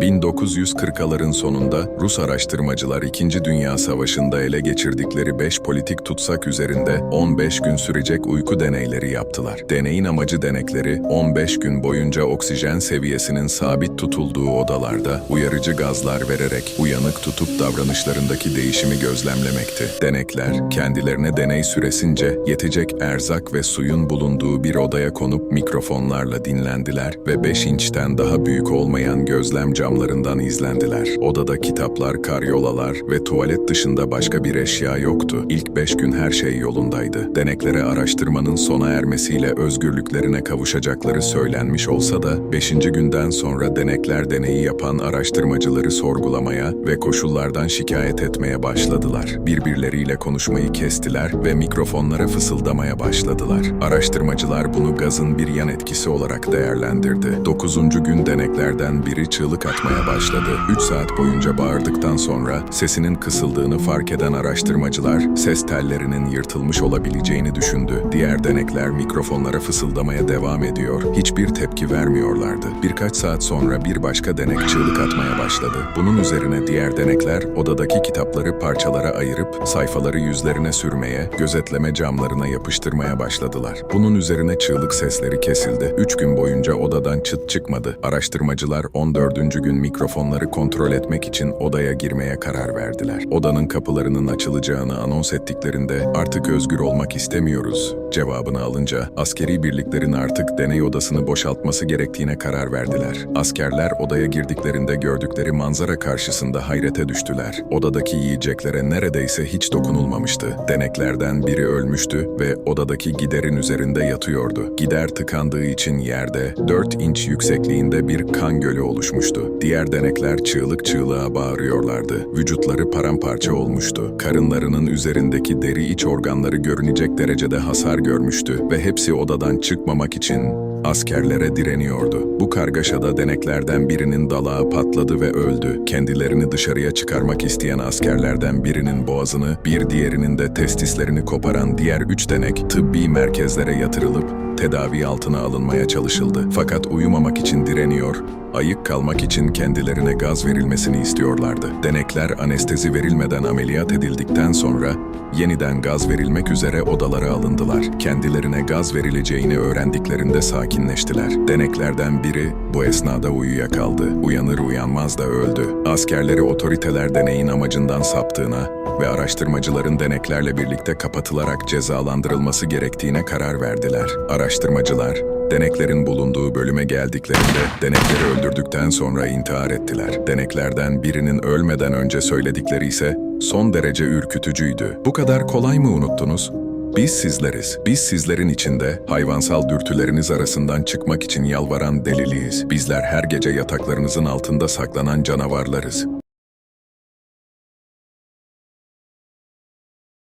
1940'ların sonunda Rus araştırmacılar 2. Dünya Savaşı'nda ele geçirdikleri 5 politik tutsak üzerinde 15 gün sürecek uyku deneyleri yaptılar. Deneyin amacı denekleri 15 gün boyunca oksijen seviyesinin sabit tutulduğu odalarda uyarıcı gazlar vererek uyanık tutup davranışlarındaki değişimi gözlemlemekti. Denekler kendilerine deney süresince yetecek erzak ve suyun bulunduğu bir odaya konup mikrofonlarla dinlendiler ve 5 inçten daha büyük olmayan gözlem camlarından izlendiler. Odada kitaplar, karyolalar ve tuvalet dışında başka bir eşya yoktu. İlk 5 gün her şey yolundaydı. Deneklere araştırmanın sona ermesiyle özgürlüklerine kavuşacakları söylenmiş olsa da 5. günden sonra denekler deneyi yapan araştırmacıları sorgulamaya ve koşullardan şikayet etmeye başladılar. Birbirleriyle konuşmayı kestiler ve mikrofonlara fısıldamaya başladılar. Araştırmacılar bunu gazın bir yan etkisi olarak değerlendirdi. 9. gün deneklerden biri çığlık atmaya başladı. 3 saat boyunca bağırdıktan sonra sesinin kısıldığını fark eden araştırmacılar ses tellerinin yırtılmış olabileceğini düşündü. Diğer denekler mikrofonlara fısıldamaya devam ediyor. Hiçbir tepki vermiyorlardı. Birkaç saat sonra bir başka denek çığlık atmaya başladı. Bunun üzerine diğer denekler odadaki kitapları parçalara ayırıp sayfaları yüzlerine sürmeye, gözetleme camlarına yapıştırmaya başladılar. Bunun üzerine çığlık sesleri kesildi. Üç gün boyunca odadan çıt çıkmadı. Araştırmacılar 14. gün mikrofonları kontrol etmek için odaya girmeye karar verdiler. Odanın kapılarının açılacağını anons ettiklerinde artık özgür olmak istemiyoruz cevabını alınca askeri birliklerin artık deney odasını boşaltması gerektiğine karar verdiler. Askerler odaya girdiklerinde gördükleri manzara karşısında hayrete düştüler. Odadaki yiyeceklere neredeyse hiç dokunulmamıştı. Deneklerden biri ölmüştü ve odadaki giderin üzerinde yatıyordu. Gider tıkandığı için yerde 4 inç yüksekliğinde bir kan gölü oluşmuştu. Diğer denekler çığlık çığlığa bağırıyorlardı. Vücutları paramparça olmuştu. Karınlarının üzerindeki deri iç organları görünecek derecede hasar görmüştü ve hepsi odadan çıkmamak için askerlere direniyordu. Bu kargaşada deneklerden birinin dalağı patladı ve öldü. Kendilerini dışarıya çıkarmak isteyen askerlerden birinin boğazını, bir diğerinin de testislerini koparan diğer üç denek tıbbi merkezlere yatırılıp tedavi altına alınmaya çalışıldı. Fakat uyumamak için direniyor, ayık kalmak için kendilerine gaz verilmesini istiyorlardı. Denekler anestezi verilmeden ameliyat edildikten sonra yeniden gaz verilmek üzere odalara alındılar. Kendilerine gaz verileceğini öğrendiklerinde sakinleştiler. Deneklerden biri bu esnada uyuyakaldı. Uyanır uyanmaz da öldü. Askerleri otoriteler deneyin amacından saptığına ve araştırmacıların deneklerle birlikte kapatılarak cezalandırılması gerektiğine karar verdiler. Araştırmacılar, deneklerin bulunduğu bölüme geldiklerinde denekleri öldürdükten sonra intihar ettiler. Deneklerden birinin ölmeden önce söyledikleri ise son derece ürkütücüydü. Bu kadar kolay mı unuttunuz? Biz sizleriz. Biz sizlerin içinde hayvansal dürtüleriniz arasından çıkmak için yalvaran deliliyiz. Bizler her gece yataklarınızın altında saklanan canavarlarız.